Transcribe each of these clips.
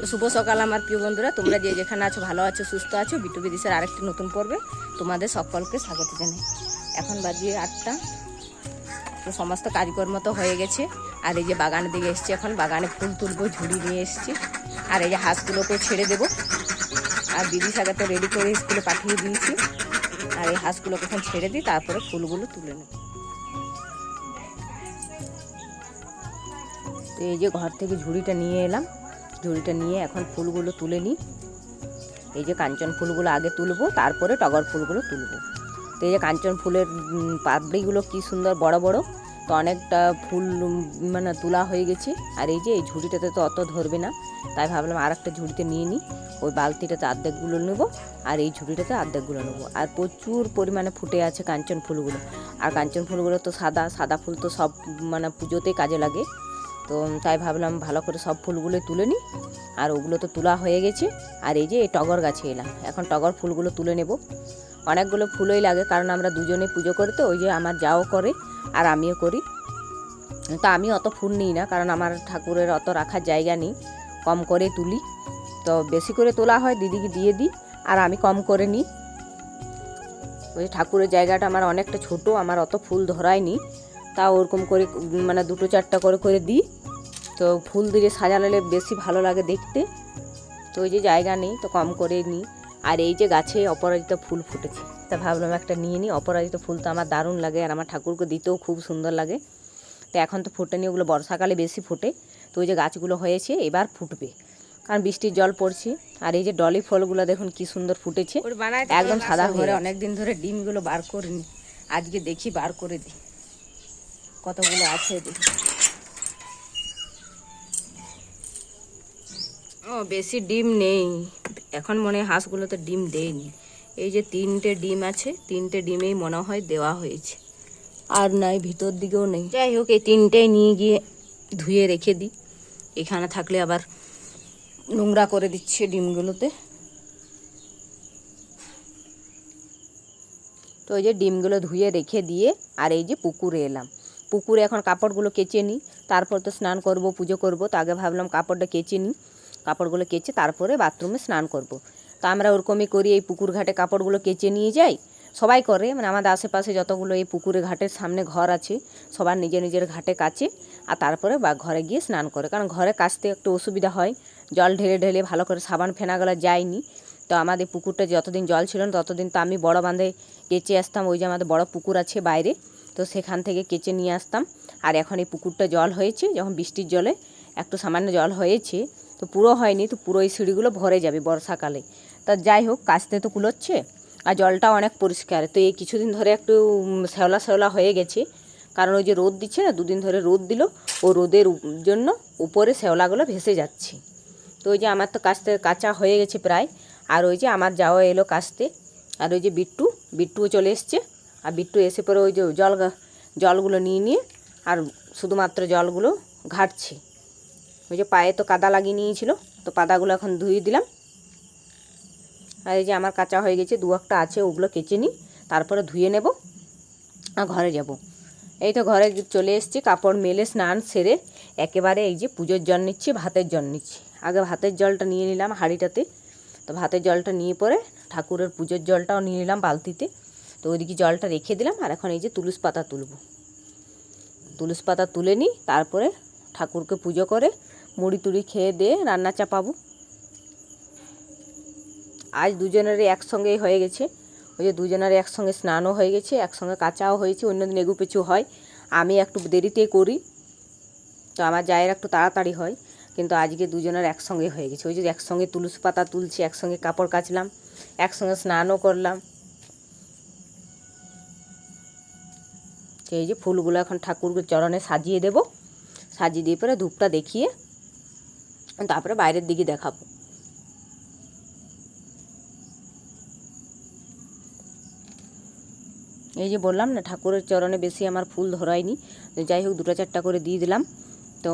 তো শুভ সকাল আমার প্রিয় বন্ধুরা। তোমরা যে যেখানে আছো, ভালো আছো, সুস্থ আছো, বিটু বিদিশের আরেকটি নতুন পর্বে তোমাদের সকলকে স্বাগত জানাই। এখন বাজিয়ে আটটা। তো সমস্ত কাজকর্ম তো হয়ে গেছে। আর এই যে বাগানের দিকে এসছি এখন, বাগানে ফুল তুলবো, ঝুড়ি নিয়ে এসছি। আর এই যে হাঁসগুলোকেও ছেড়ে দেবো। আর দিদি সাথে তো রেডি করে স্কুলে পাঠিয়ে দিয়েছি। আর এই হাঁসগুলোকে এখন ছেড়ে দিই, তারপরে ফুলগুলো তুলে নেব। তো এই যে ঘর থেকে ঝুড়িটা নিয়ে এলাম। ঝুড়িটা নিয়ে এখন ফুলগুলো তুলে নিই। এই যে কাঞ্চন ফুলগুলো আগে তুলবো তারপরে টগর ফুলগুলো তুলবো। তো এই যে কাঞ্চন ফুলের উম, পাপড়িগুলো কি সুন্দর বড় বড় তো অনেকটা ফুল মানে তোলা হয়ে গেছে। আর এই যে এই ঝুড়িটাতে তো অত ধরবে না তাই ভাবলাম আর একটা ঝুড়িতে নিয়ে নিই। ওই বালতিটাতে অর্ধেকগুলো নেব আর এই ঝুড়িটাতে অর্ধেকগুলো নেব। আর প্রচুর পরিমাণে ফুটে আছে কাঞ্চন ফুলগুলো। আর কাঞ্চন ফুলগুলো তো সাদা সাদা ফুল তো সব মানে পুজোতেই কাজে লাগে। তো তাই ভাবলাম ভালো করে সব ফুলগুলো তুলে নিই। আর ওগুলো তো তোলা হয়ে গেছে। আর এই যে এই টগর গাছে এলাম। এখন টগর ফুলগুলো তুলে নেব। অনেকগুলো ফুলই লাগে, কারণ আমরা দুজনে পুজো করি তো, ওই যে আমার যাও করে আর আমিও করি। তো আমি অত ফুল নিই না, কারণ আমার ঠাকুরের অত রাখার জায়গা নেই। কম করে তুলি। তো বেশি করে তোলা হয়, দিদিকে দিয়ে দিই, আর আমি কম করে নিই। ওই ঠাকুরের জায়গাটা আমার অনেকটা ছোট, আমার অত ফুল ধরায়নি। তা ওরকম করে মানে দুটো চারটা করে করে দিই। তো ফুল দিয়ে সাজালে বেশি ভালো লাগে দেখতে। তো ওই যে জায়গা নেই তো কম করে নিই। আর এই যে গাছে অপরাজিতা ফুল ফুটেছে তা ভাবলাম একটা নিয়ে নিই। অপরাজিতা ফুল তো আমার দারুণ লাগে আর আমার ঠাকুরকে দিতেও খুব সুন্দর লাগে। তো এখন তো ফোটেনি ওগুলো বর্ষাকালে বেশি ফোটে। তো ওই যে গাছগুলো হয়েছে এবার ফুটবে। কারণ বৃষ্টির জল পড়ছে আর এই যে ডলি ফলগুলো দেখুন কি সুন্দর ফুটেছে। একদম সাদা হয়ে অনেক দিন ধরে ডিমগুলো বার করিনি। আজকে দেখি বার করে দিই। কতগুলো আছে দেখি। ও, বেশি ডিম নেই। এখন মনে হয় হাঁসগুলোতে ডিম দেয়নি। এই যে তিনটে ডিম আছে, তিনটে ডিমেই মনে হয় দেওয়া হয়েছে। আর নাই, ভিতর দিকেও নেই। যাই হোক, এই তিনটেই নিয়ে গিয়ে ধুয়ে রেখে দিই। এখানে থাকলে আবার নোংরা করে দিচ্ছে ডিমগুলোতে। তো ওই যে ডিমগুলো ধুয়ে রেখে দিয়ে আর এই যে পুকুরে এলাম। পুকুরে এখন কাপড়গুলো কেচে নিই। তারপর তো স্নান করব, পুজো করব, তো আগে ভাবলাম কাপড়টা কেচে নিই। কাপড়গুলো কেচে তারপরে বাথরুমে স্নান করব। তো আমরা ওরকমই করি, এই পুকুর ঘাটে কাপড়গুলো কেচে নিয়ে যাই। সবাই করে মানে আমাদের আশেপাশে যতগুলো এই পুকুরে ঘাটের সামনে ঘর আছে, সবার নিজের নিজের ঘাটে কাচে আর তারপরে বা ঘরে গিয়ে স্নান করে। কারণ ঘরে কাচতে একটু অসুবিধা হয়, জল ঢেলে ঢেলে ভালো করে সাবান ফেনাগুলো যায়নি। তো আমাদের পুকুরটা যতদিন জল ছিল না, ততদিন তো আমি বড় বাঁধে কেচে আসতাম, ওই যে আমাদের বড় পুকুর আছে বাইরে। তো সেখান থেকে কেচে নিয়ে আসতাম। আর এখন এই পুকুরটা জল হয়েছে, যখন বৃষ্টির জলে একটু সামান্য জল হয়েছে তো পুরো হয়নি, তো পুরো এই সিঁড়িগুলো ভরে যাবে বর্ষাকালে। তা যাই হোক কাচতে তো কুলোচ্ছে আর জলটা অনেক পরিষ্কার। তো এই কিছুদিন ধরে একটু শ্যাওলা শ্যাওলা হয়ে গেছে। কারণ ওই যে রোদ দিচ্ছে না, দুদিন ধরে রোদ দিল, ও রোদের জন্য উপরে শ্যাওলাগুলো ভেসে যাচ্ছে। তো ওই যে আমার তো কাচতে কাঁচা হয়ে গেছে প্রায়। আর ওই যে আমার যাওয়া এলো কাচতে আর ওই যে বিট্টু, বিট্টুও চলে এসছে। আর বিট্টু এসে পরে ওই যে জল জলগুলো নিয়ে নিয়ে আর শুধুমাত্র জলগুলো ঘাটছে। ওই যে পায়ে তো কাদা লাগিয়ে নিয়েছিল, তো পাদাগুলো এখন ধুয়ে দিলাম। আর এই যে আমার কাঁচা হয়ে গেছে, দু একটা আছে, ওগুলো কেচে নিই, তারপরে ধুয়ে নেব আর ঘরে যাব। এই তো ঘরে চলে এসেছি, কাপড় মেলে, স্নান সেরে, একেবারে এই যে পুজোর জল নিচ্ছি, ভাতের জল নিচ্ছি। আগে ভাতের জলটা নিয়ে নিলাম হাঁড়িটাতে, তো ভাতের জলটা নিয়ে পরে ঠাকুরের পুজোর জলটাও নিয়ে নিলাম বালতিতে, তো ওইদিকে জলটা রেখে দিলাম, আর এখন এই যে তুলস পাতা তুলবো। তুলস পাতা তুলে নিই, তারপরে ঠাকুরকে পুজো করে মুড়ি টুড়ি খেয়ে দিয়ে রান্না চাপাবো। আজ দুজনেরই একসঙ্গেই হয়ে গেছে। ওই যে দুজনের একসঙ্গে স্নানও হয়ে গেছে, একসঙ্গে কাঁচাও হয়েছে, অন্যদিন এগু পেছু হয়। আমি একটু দেরিতে করি, তো আমার জায়ের একটু তাড়াতাড়ি হয়, কিন্তু আজকে দুজনের একসঙ্গে হয়ে গেছে। ওই যে একসঙ্গে তুলসী পাতা তুলছি, একসঙ্গে কাপড় কাচলাম, একসঙ্গে স্নানও করলাম। এই যে ফুলগুলো এখন ঠাকুরকে চরণে সাজিয়ে দেব। সাজিয়ে দিয়ে পরে ধূপটা দেখিয়ে তারপরে বাইরের দিকে দেখাবো। এই যে বললাম না, ঠাকুরের চরণে বেশি আমার ফুল ধরায়নি। যাই হোক, দুটো চারটা করে দিয়ে দিলাম। তো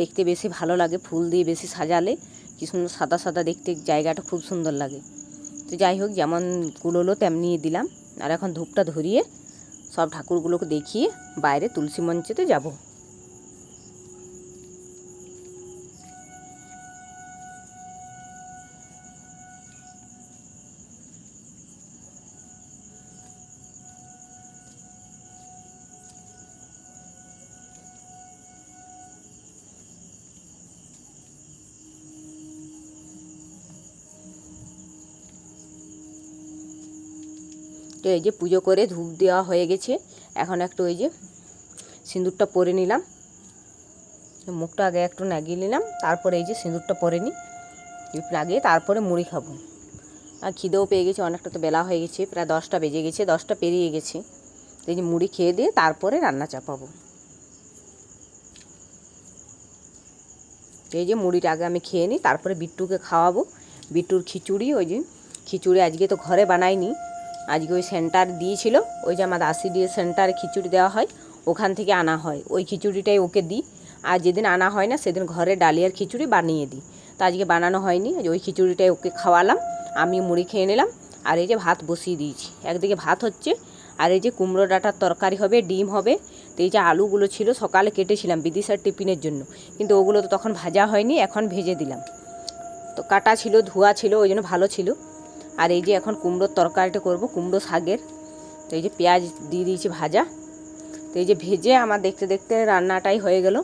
দেখতে বেশি ভালো লাগে, ফুল দিয়ে বেশি সাজালে। কি সুন্দর সাদা সাদা দেখতে, জায়গাটা খুব সুন্দর লাগে। তো যাই হোক, যেমন কুলোলো তেমনি দিলাম। আর এখন ধূপটা ধরিয়ে সব ঠাকুরগুলোকে দেখিয়ে বাইরে তুলসী মঞ্চেতে যাব। এই যে পুজো করে ধূপ দেওয়া হয়ে গেছে। এখন একটু ওই যে সিঁদুরটা পরে নিলাম। মুখটা আগে একটু লাগিয়ে নিলাম, তারপরে এই যে সিঁদুরটা পরে নিই। টিপ লাগিয়ে তারপরে মুড়ি খাব। আর খিদেও পেয়ে গেছে, অনেকটা তো বেলা হয়ে গেছে, প্রায় দশটা বেজে গেছে, দশটা পেরিয়ে গেছে। এই যে মুড়ি খেয়ে দিয়ে তারপরে রান্না চাপাবো। এই যে মুড়িটা আগে আমি খেয়ে নিই, তারপরে বিট্টুকে খাওয়াবো। বিট্টুর খিচুড়ি, ওই যে খিচুড়ি আজকে তো ঘরে বানাইনি আজকে ওই সেন্টার দিয়েছিল, ওই যে আমার দাসি দিয়ে সেন্টারে খিচুড়ি দেওয়া হয়, ওখান থেকে আনা হয়। ওই খিচুড়িটাই ওকে দিই। আর যেদিন আনা হয় না, সেদিন ঘরে ডালিয়ার খিচুড়ি বানিয়ে দিই। তো আজকে বানানো হয়নি ওই খিচুড়িটাই ওকে খাওয়ালাম, আমি মুড়ি খেয়ে নিলাম, আর এই যে ভাত বসিয়ে দিয়েছি। একদিকে ভাত হচ্ছে, আর এই যে কুমড়ো ডাঁটার তরকারি হবে, ডিম হবে, তো এই যে আলুগুলো ছিল, সকালে কেটেছিলাম বিদিশার টিফিনের জন্য। কিন্তু ওগুলো তো তখন ভাজা হয়নি, এখন ভেজে দিলাম। তো কাটা ছিল, ধোয়া ছিল, ওই জন্য ভালো ছিল। আর এই যে এখন কুমড়োর তরকারিটা করব, কুমড়ো শাকের। তো এই যে পেঁয়াজ দিয়ে দিয়েছি ভাজা। তো এই যে ভেজে আমার দেখতে দেখতে রান্নাটাই হয়ে গেল।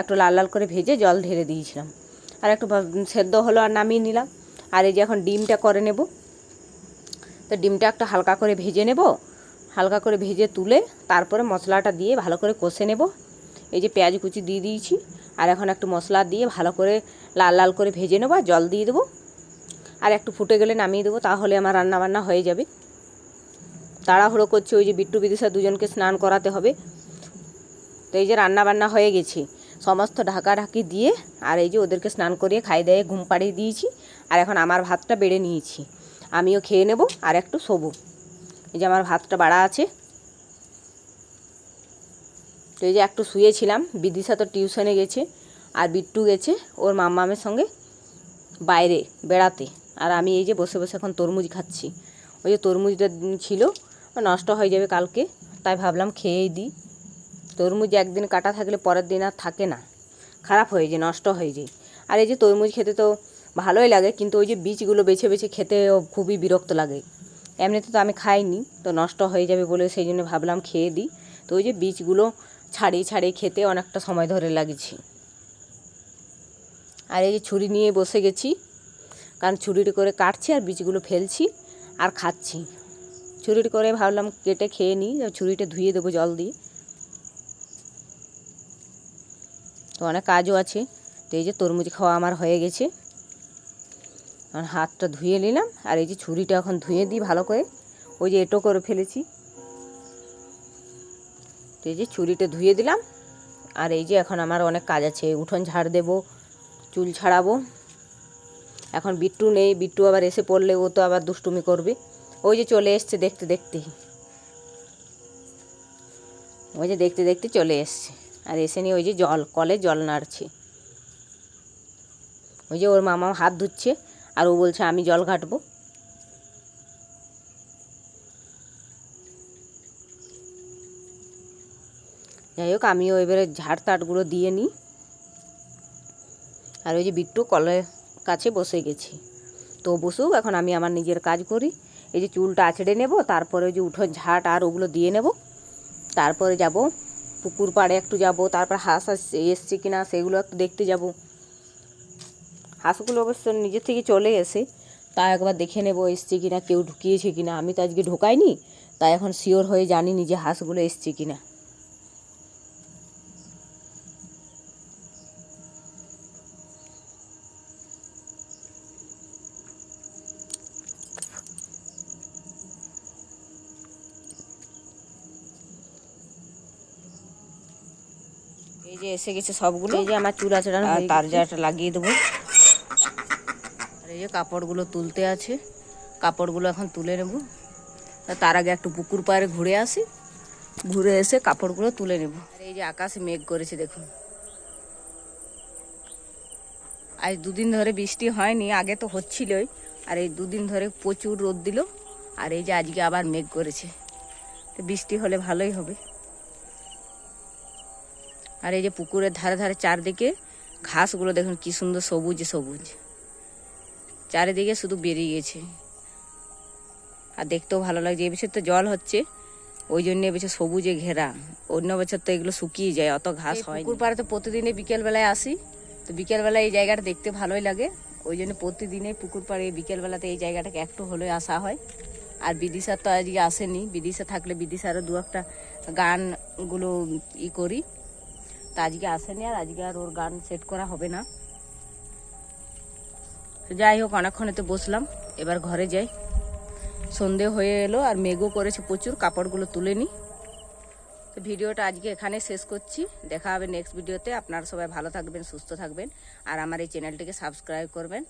একটু লাল লাল করে ভেজে জল ঢেলে দিয়েছিলাম। আর একটু সেদ্ধ হলো আর নামিয়ে নিলাম। আর এই যে এখন ডিমটা করে নেব। তো ডিমটা একটু হালকা করে ভেজে নেব। হালকা করে ভেজে তুলে তারপরে মশলাটা দিয়ে ভালো করে কষে নেব। এই যে পেঁয়াজ কুচি দিয়ে দিয়েছি। আর এখন একটু মশলা দিয়ে ভালো করে লাল লাল করে ভেজে নেব আর জল দিয়ে দেবো। আর একটু ফুটে গেলে নামিয়ে দেবো, তাহলে আমার রান্নাবান্না হয়ে যাবে। তাড়াহুড়ো করছে, ওই যে বিট্টু বিদিশা দুজনকে স্নান করাতে হবে। তো এই যে রান্না বান্না হয়ে গেছে, সমস্ত ঢাকা ঢাকি দিয়ে আর এই যে ওদেরকে স্নান করিয়ে খাই দিয়ে ঘুম পাড়িয়ে দিয়েছি, আর এখন আমার ভাতটা বেড়ে নিয়েছি। আমিও খেয়ে নেব আর একটু শোবো। এই যে আমার ভাতটা বাড়া আছে। তো এই যে একটু শুয়েছিলাম, বিদিশা তো টিউশনে গেছে আর বিট্টু গেছে ওর মাম্মামের সঙ্গে বাইরে বেড়াতে। আর আমি এই যে বসে বসে এখন তরমুজ খাচ্ছি। ওই যে তরমুজটা ছিল, নষ্ট হয়ে যাবে কালকে, তাই ভাবলাম খেয়েই দিই। তরমুজ একদিন কাটা থাকলে পরের দিন আর থাকে না। খারাপ হয়ে যায়, নষ্ট হয়ে যায়। আর এই যে তরমুজ খেতে তো ভালোই লাগে, কিন্তু ওই যে বীজগুলো বেছে বেছে খেতে খুবই বিরক্ত লাগে। এমনিতে তো আমি খাইনি, তো নষ্ট হয়ে যাবে বলে সেই জন্য ভাবলাম খেয়ে দিই। তো ওই যে বীজগুলো ছাড়িয়ে ছাড়িয়ে খেতে অনেকটা সময় ধরে লাগছে। আর এই যে ছুরি নিয়ে বসে গেছি কারণ ছুরিটি করে কাটছি আর বীজগুলো ফেলছি আর খাচ্ছি। ছুরিটি করে ভাবলাম কেটে খেয়ে নিই ছুরিটা ধুয়ে দেবো জল দিয়ে। তো অনেক কাজও আছে, তো এই যে তরমুজ খাওয়া আমার হয়ে গেছে। আর হাতটা ধুয়ে নিলাম, আর এই যে ছুরিটা এখন ধুয়ে দিই ভালো করে। ওই যে এটো করে ফেলেছি। তো এই যে ছুরিটা ধুয়ে দিলাম, আর এই যে এখন আমার অনেক কাজ আছে, উঠোন ঝাড় দেবো, চুল ছাড়াবো। এখন বিট্টু নেই, বিট্টু আবার এসে পড়লে ও তো আবার দুষ্টুমি করবে। ওই যে চলে এসছে দেখতে দেখতে। ওই যে দেখতে দেখতে চলে এসছে। আর এসে নিয়ে ওই যে জল, কলে জল নাড়ছে। ওই যে ওর মামা হাত ধুচ্ছে, আর ও বলছে, আমি জল ঘাটবো। যাই হোক, আমিও এবারে ঝাড় তাটগুলো দিয়ে নিই। আর ওই যে বিট্টু কলের কাছে বসে গেছি। তো বসুক, এখন আমি আমার নিজের কাজ করি। এই যে চুলটা আছড়ে নেব, তারপরে যে উঠোন ঝাট আর ওগুলো দিয়ে নেব। তারপরে যাব, পুকুর পাড়ে একটু যাব, তারপর হাঁস এসছে কিনা সেগুলো একটু দেখতে যাব। হাঁসগুলো অবশ্য নিজের থেকে চলে এসে তা একবার দেখে নেব এসছে কি না কেউ ঢুকিয়েছে কি না আমি তো আজকে ঢোকাইনি, তাই এখন শিওর হয়ে জানি নিজে হাঁসগুলো এসছে কিনা। এই যে এসে গেছে সবগুলো। এই যে আমার চুল আর তার জারটা লাগিয়ে দেবো। আর এই যে কাপড়গুলো তুলতে আছে। কাপড়গুলো এখন তুলে নেব। তার আগে একটু পুকুর পাড়ে ঘুরে আসি। ঘুরে এসে কাপড়গুলো তুলে নেব। আর এই যে আকাশে মেঘ করেছে দেখুন। আজ দুদিন ধরে বৃষ্টি হয়নি আগে তো হচ্ছিলই। আর এই দুদিন ধরে প্রচুর রোদ দিল। আর এই যে আজকে আবার মেঘ করেছে। তো বৃষ্টি হলে ভালোই হবে। আর এই যে পুকুরের ধারে ধারে চারদিকে ঘাসগুলো দেখুন কি সুন্দর সবুজ সবুজ। চারিদিকে শুধু বেরিয়ে গেছে। আর দেখতেও ভালো লাগছে এবছর তো জল হচ্ছে ওই জন্য এবছর সবুজে ঘেরা। অন্য বছর তো এগুলো শুকিয়ে যায় অত ঘাস হয় পুকুর পাড়ে তো প্রতিদিনে বিকেলবেলায় আসি তো বিকেলবেলায় এই জায়গাটা দেখতে ভালোই লাগে। ওই জন্য প্রতিদিনে পুকুর পাড়ে বিকেলবেলাতে এই জায়গাটাকে একটু হলে আসা হয়। আর বিদিশা তো আজকে আসেনি বিদিশা থাকলে বিদিশারও দু একটা গানগুলো ই করি। তা আজকে আসেনি আর আজকে আর ওর গান সেট করা হবে না। যাই হোক অনেকক্ষণেতে বসলাম। এবার ঘরে যাই। সন্ধে হয়ে এলো আর মেঘও করেছে প্রচুর, কাপড়গুলো তুলে নিই তো ভিডিওটা আজকে এখানে শেষ করছি। দেখা হবে নেক্সট ভিডিওতে আপনারা সবাই ভালো থাকবেন, সুস্থ থাকবেন। আর আমার এই চ্যানেলটিকে সাবস্ক্রাইব করবেন।